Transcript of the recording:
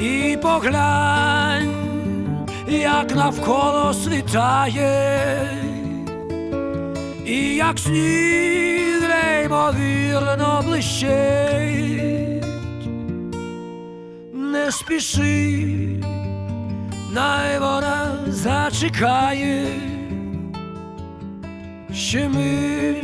І поглянь, як навколо світає, і як сніг неймовірно блищить, не спіши, най вона зачекає, ще ми